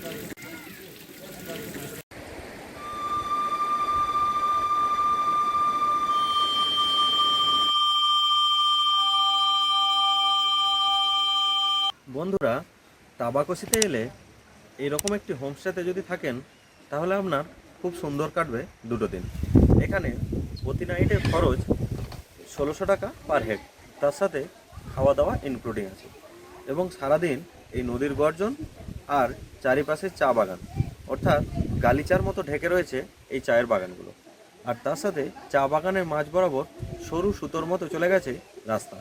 বন্ধুরা, তাবাকসিতে এলে এইরকম একটি হোমস্টেতে যদি থাকেন, তাহলে আপনার খুব সুন্দর কাটবে দুটো দিন। এখানে প্রতি নাইটের খরচ ষোলোশো টাকা পার হেড। তার সাথে খাওয়া দাওয়া ইনক্লুডিং আছে। এবং সারাদিন এই নদীর গর্জন আর চারিপাশে চা বাগান। অর্থাৎ গালিচার মতো ঢেকে রয়েছে এই চায়ের বাগানগুলো। আর তার সাথে চা বাগানের মাঝ বরাবর সরু সুতোর মতো চলে গেছে রাস্তা।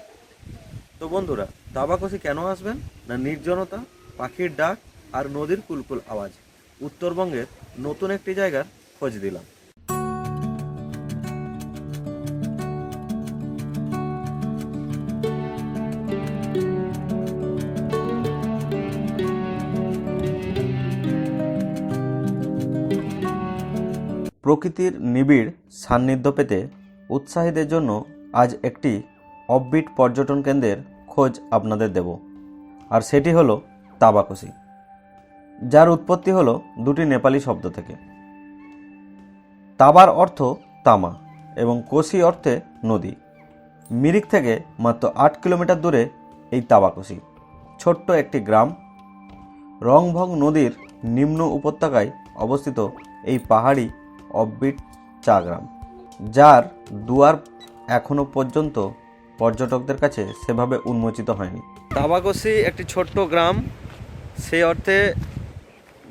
তো বন্ধুরা দাবাকসি কেন আসবেন? না নির্জনতা, পাখির ডাক আর নদীর কুলকুল আওয়াজ। উত্তরবঙ্গের নতুন একটি জায়গার খোঁজ দিলাম। প্রকৃতির নিবিড় সান্নিধ্য পেতে উৎসাহীদের জন্য আজ একটি অফবিট পর্যটন কেন্দ্রের খোঁজ আপনাদের দেব। আর সেটি হলো তাবাকসি যার উৎপত্তি হলো দুটি নেপালি শব্দ থেকে। তাবার অর্থ তামা এবং কোশি অর্থে নদী। মিরিক থেকে মাত্র আট কিলোমিটার দূরে এই তাবাকসি ছোট্ট একটি গ্রাম। রংভং নদীর নিম্ন উপত্যকায় অবস্থিত এই পাহাড়ি অফবিট চা গ্রাম যার দুয়ার এখনও পর্যন্ত পর্যটকদের কাছে সেভাবে উন্মোচিত হয়নি। তাবাকসি একটি ছোট্ট গ্রাম। সেই অর্থে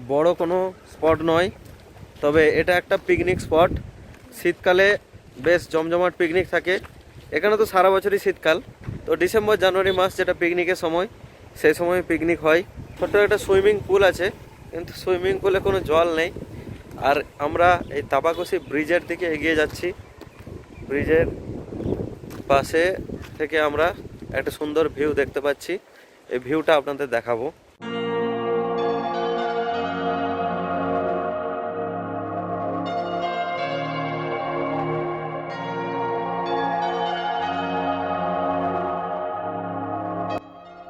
বড় কোনো স্পট নয়, তবে এটা একটা পিকনিক স্পট। শীতকালে বেশ জমজমাট পিকনিক থাকে। এখানে তো সারা বছরই শীতকাল। তো ডিসেম্বর, জানুয়ারি, মাস যেটা পিকনিকের সময়, সেই সময় পিকনিক হয়। ছোট্ট একটা সুইমিং পুল আছে, কিন্তু সুইমিং পুলে কোনো জল নেই। আর আমরা এই তাবাকসি ব্রিজের দিকে এগিয়ে যাচ্ছি। ব্রিজের পাশে থেকে আমরা একটা সুন্দর ভিউ দেখতে পাচ্ছি। এই ভিউটা আপনাদের দেখাবো।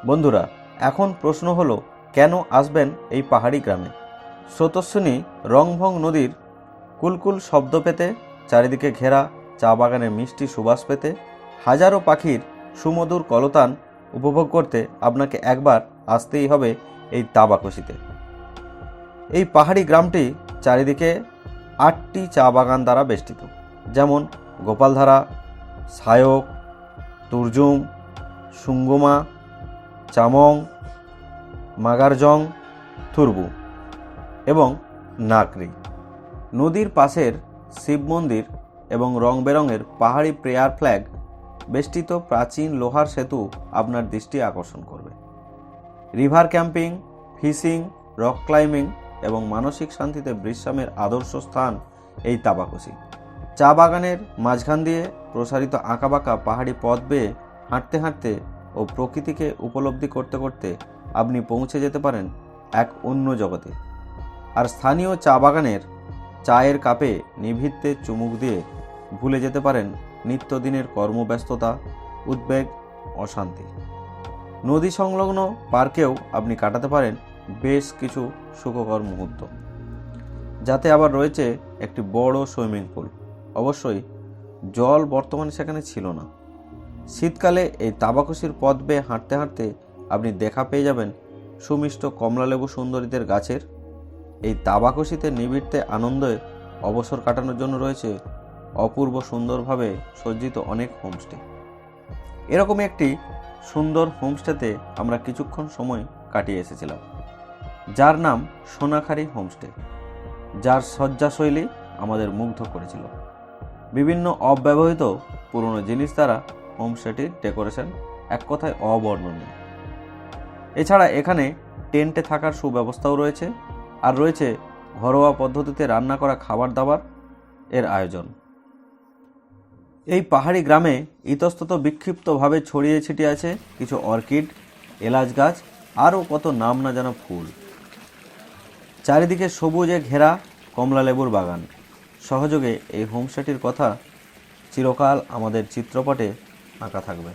বন্ধুরা, এখন প্রশ্ন হলো, কেন আসবেন এই পাহাড়ি গ্রামে? স্রোতস্বিনী রংভং নদীর কুলকুল শব্দ পেতে, চারিদিকে ঘেরা চা বাগানের মিষ্টি সুবাস পেতে, হাজারো পাখির সুমধুর কলতান উপভোগ করতে আপনাকে একবার আসতেই হবে এই তাবাকসিতে এই পাহাড়ি গ্রামটি চারিদিকে আটটি চা বাগান দ্বারা বেষ্টিত। যেমন গোপালধারা, সায়ক তুরজুম সুঙ্গুমা, চামং, মাগারজং, থুরবু। এবং নাকরি। নদীর পাশের শিব মন্দির এবং রং বেরঙের পাহাড়ি প্রেয়ার ফ্ল্যাগ বেষ্টিত প্রাচীন লোহার সেতু আপনার দৃষ্টি আকর্ষণ করবে। River camping, fishing, rock climbing এবং মানসিক শান্তিতে বিশ্রামের আদর্শ স্থান এই তাবাকসি। চা বাগানের মাঝখান দিয়ে প্রসারিত আঁকাবাঁকা পাহাড়ি পথ বেয়ে হাঁটতে হাঁটতে ও প্রকৃতিকে উপলব্ধি করতে করতে আপনি পৌঁছে যেতে পারেন এক অন্য জগতে। আর স্থানীয় চা বাগানের চায়ের কাপে নিভৃত্তে চুমুক দিয়ে ভুলে যেতে পারেন নিত্যদিনের কর্মব্যস্ততা, উদ্বেগ, অশান্তি। নদী সংলগ্ন পার্কেও আপনি কাটাতে পারেন বেশ কিছু সুখকর মুহূর্ত। যাতে আবার রয়েছে একটি বড় সুইমিং পুল। অবশ্যই জল বর্তমানে সেখানে ছিল না। শীতকালে এই তাবাকসির পথ বেয়ে হাঁটতে হাঁটতে আপনি দেখা পেয়ে যাবেন সুমিষ্ট কমলালেবু সুন্দরীদের গাছের এই তাবাকসিতে নিবিড়তে আনন্দে অবসর কাটানোর জন্য রয়েছে অপূর্ব সুন্দরভাবে সজ্জিত অনেক হোমস্টে এরকমই একটি সুন্দর হোমস্টেতে আমরা কিছুক্ষণ সময় কাটিয়ে এসেছিলাম। যার নাম সোনাখারি হোমস্টে যার শয্যাশৈলী আমাদের মুগ্ধ করেছিল। বিভিন্ন অব্যবহৃত পুরনো জিনিস দ্বারা হোমস্টেটির ডেকোরেশন এক কথায় অবর্ণনীয়। এছাড়া এখানে টেন্টে থাকার সুব্যবস্থাও রয়েছে। আর রয়েছে ঘরোয়া পদ্ধতিতে রান্না করা খাবার দাবার এর আয়োজন। এই পাহাড়ি গ্রামে ইতস্তত বিক্ষিপ্তভাবে ছড়িয়ে ছিটিয়ে আছে কিছু অর্কিড, এলাচ গাছ, আরও কত নাম না জানা ফুল। চারিদিকে সবুজে ঘেরা কমলা লেবুর বাগান। সহযোগে এই হোমস্টেটির কথা চিরকাল আমাদের চিত্রপটে আঁকা থাকবে।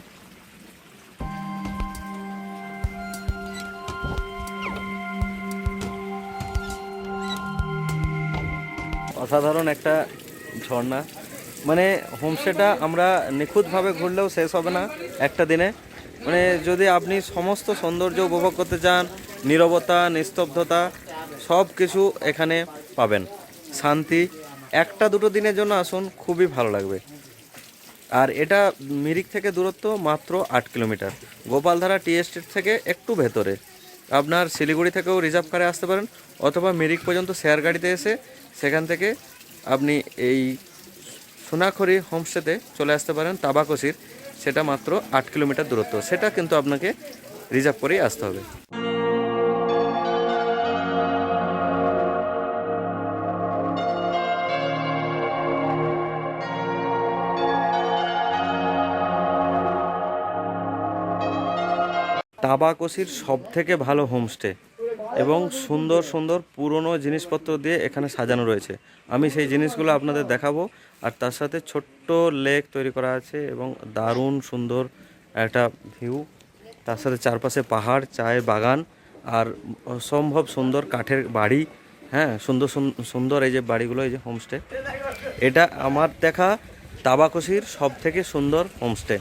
অসাধারণ একটা ঝর্ণা। মানে হোমস্টেটা আমরা নিখুঁতভাবে ঘুরলেও শেষ হবে না একটা দিনে। মানে যদি আপনি সমস্ত সৌন্দর্য উপভোগ করতে চান, নীরবতা, নিস্তব্ধতা, সব কিছু এখানে পাবেন। শান্তি, একটা দুটো দিনের জন্য আসুন, খুবই ভালো লাগবে। আর এটা মিরিক থেকে দূরত্ব মাত্র আট কিলোমিটার। গোপালধারা টি এস্টেট থেকে একটু ভেতরে। আপনার শিলিগুড়ি থেকেও রিজার্ভ করে আসতে পারেন, অথবা মিরিক পর্যন্ত শেয়ার গাড়িতে এসে সেখান থেকে আপনি এই সোনাখড়ি হোমস্টেতে চলে আসতে পারেন, তাবাকসির। সেটা মাত্র আট কিলোমিটার দূরত্ব। সেটা কিন্তু আপনাকে রিজার্ভ করেই আসতে হবে। তাবাকসির সব থেকে ভালো হোমস্টে এবং সুন্দর সুন্দর পুরনো জিনিসপত্র দিয়ে এখানে সাজানো রয়েছে। আমি সেই জিনিসগুলো আপনাদের দেখাবো। আর তার সাথে ছোট্ট লেক তৈরি করা আছে এবং দারুণ সুন্দর একটা ভিউ। তার সাথে চারপাশে পাহাড়, চায়ের বাগান আর অসম্ভব সুন্দর কাঠের বাড়ি। হ্যাঁ সুন্দর সুন্দর এই যে বাড়িগুলো, এই যে হোমস্টে এটা আমার দেখা তাবাকসির সব থেকে সুন্দর হোমস্টে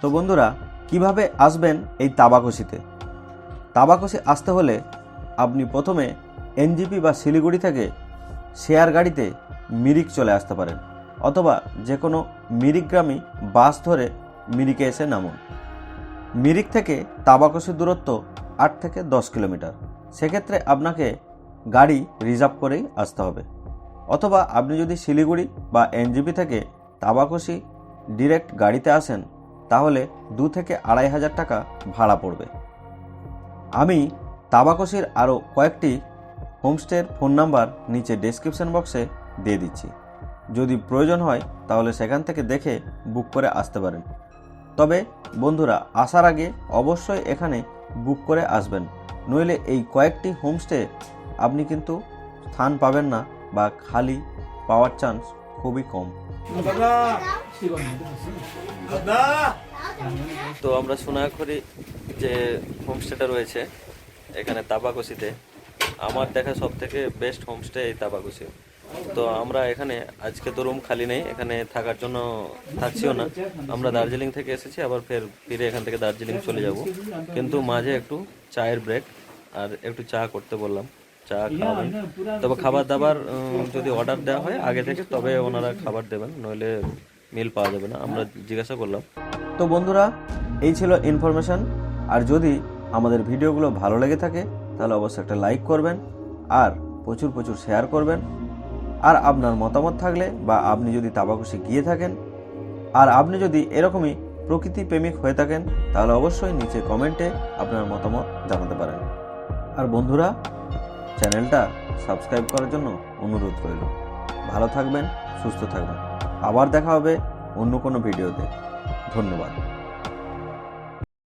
তো বন্ধুরা, কীভাবে আসবেন এই তাবাকসিতে? তাবাকসি আসতে হলে আপনি প্রথমে এনজিপি বা শিলিগুড়ি থেকে শেয়ার গাড়িতে মিরিক চলে আসতে পারেন, অথবা যে কোনো মিরিকগ্রামী বাস ধরে মিরিকে এসে নামুন। মিরিক থেকে তাবাকসির দূরত্ব আট থেকে দশ কিলোমিটার। সেক্ষেত্রে আপনাকে গাড়ি রিজার্ভ করেই আসতে হবে। অথবা আপনি যদি শিলিগুড়ি বা এনজিপি থেকে তাবাকসি ডিরেক্ট গাড়িতে আসেন তাহলে দু থেকে আড়াই হাজার টাকা ভাড়া পড়বে। আমি তাবাকসির আরও কয়েকটি হোমস্টের ফোন নাম্বার নিচে ডেসক্রিপশন বক্সে দিয়ে দিচ্ছি। যদি প্রয়োজন হয়, তাহলে সেখান থেকে দেখে বুক করে আসতে পারেন। তবে বন্ধুরা, আসার আগে অবশ্যই এখানে বুক করে আসবেন। নইলে এই কয়েকটি হোমস্টে আপনি কিন্তু স্থান পাবেন না বা খালি পাওয়ার চান্স খুবই কম। তো আমরা সোনাখড়ি যে হোমস্টেটা রয়েছে এখানে তাবাকুসিতে আমার দেখা সব থেকে বেস্ট হোমস্টে এই তাবাকুসি তো আমরা এখানে আজকে তো রুম খালি নেই এখানে থাকার জন্য থাকছিও না। আমরা দার্জিলিং থেকে এসেছি আবার ফের ফিরে এখান থেকে দার্জিলিং চলে যাব। কিন্তু মাঝে একটু চায়ের ব্রেক আর একটু চা করতে বললাম। চা খাওয়াবেন তবে খাবার দাবার যদি অর্ডার দেওয়া হয় আগে থেকে তবে ওনারা খাবার দেবেন নইলে মিল পাওয়া যাবে না। আমরা জিজ্ঞাসা করলাম। তো বন্ধুরা এই ছিল ইনফরমেশন আর যদি আমাদের ভিডিওগুলো ভালো লেগে থাকে তাহলে অবশ্যই একটা লাইক করবেন আর প্রচুর প্রচুর শেয়ার করবেন। আর আপনার মতামত থাকলে বা আপনি যদি তাবাকুশি গিয়ে থাকেন আর আপনি যদি এরকমই প্রকৃতি প্রেমিক হয়ে থাকেন তাহলে অবশ্যই নিচে কমেন্টে আপনার মতামত জানাতে পারেন। আর বন্ধুরা চ্যানেলটা সাবস্ক্রাইব করার জন্য অনুরোধ রইল। ভালো থাকবেন, সুস্থ থাকবেন। আবার দেখা হবে অন্য কোনো ভিডিওতে। ধন্যবাদ।